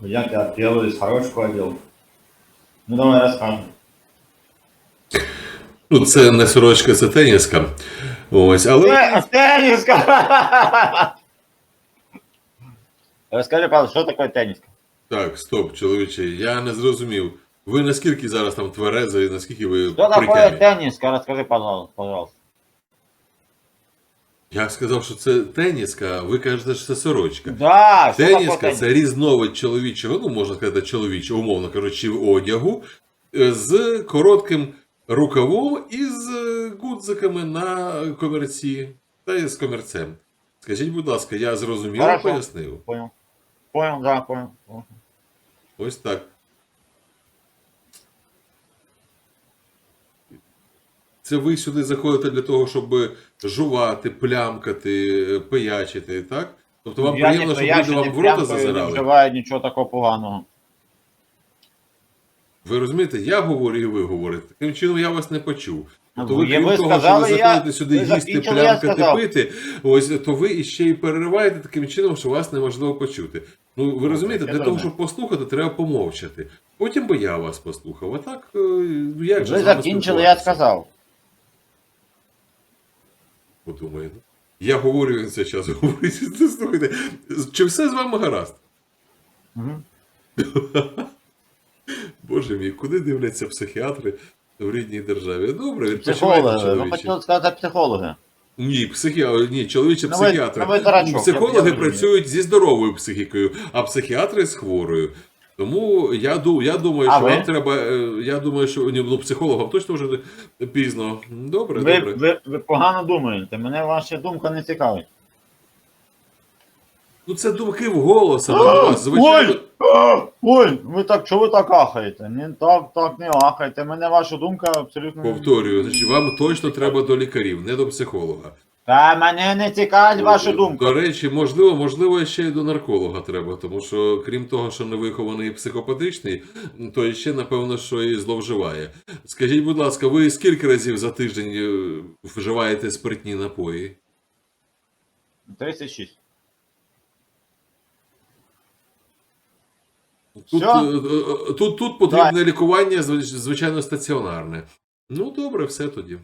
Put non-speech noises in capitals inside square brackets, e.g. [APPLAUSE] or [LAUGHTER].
Я тебя первый сорочку одел. Ну давай рассказывай. Ну, це не сорочка, це теніска. Ось, але Э, Тенниска! Расскажи, пожалуйста, что такое тенниска? так, стоп, чоловіче, я не зрозумів. Ви наскільки зараз там тверезий, наскільки ви Что такое притягнені? тенниска? Расскажи, пожалуйста. Я сказав, що це теніска, а ви кажете, що це сорочка. Да, Теніска це різновид чоловічого, ну можна сказати, чоловічого, умовно кажучи, одягу е, з коротким рукавом і з е, гудзиками на комерці та й з комерцем. Скажіть, будь ласка, я зрозуміло пояснив? Понял. Понял, да, понял. Ось так. Це ви сюди заходите для того, щоб жувати, плямкати, пиячити, так? Тобто вам Я приємно, щоб люди вам в рота плямкаю, не зазирали? вживаю нічого такого поганого. Ви розумієте, я говорю і ви говорите. Таким чином я вас не почув. Ну, То ви, ви крім того, сказали, що ви я- заходите сюди ви їсти, плямкати, пити, ось то ви іще й перериваєте таким чином, що вас неможливо почути. Ну ви розумієте, я для того, щоб послухати, треба помовчати. Потім би я вас послухав. А так, е, ну як же Ви закінчили, я сказав. Подумаю. ну. Я говорю він цей час. [LAUGHS] говорить. Слухайте, чи все з вами гаразд? Мгм. Боже мій, куди дивляться психіатри в рідній державі? Добре, відпочивайте, ви хотіли сказати психологи. Ні, психі... ні, чоловічі Ну, психіатри. ну, Психологи працюють зі здоровою психікою, а психіатри з хворою. Тому я, я думаю, А що ви? вам треба. е, Я думаю, що ні, ну, психологам точно вже пізно. Добре, Ви, добре. ви, ви погано думаєте, мене ваша думка не цікавить. Ну це думки в голос, а не вас. Звичайно. Ой! Ой, ви так, чого ви так ахаєте? Не так, так не ахайте. Мене ваша думка абсолютно. Повторюю, значить, вам точно треба до лікарів, не до психолога. Та мене не цікавить ваша думка. До речі, можливо, можливо, ще й до нарколога треба, тому що крім того, що невихований і психопатичний, то ще, напевно, що і зловживає. Скажіть, будь ласка, ви скільки разів за тиждень е, вживаєте спиртні напої? 36. Тут, е, е, тут, тут потрібне лікування, звичайно, стаціонарне. Ну, добре, все тоді.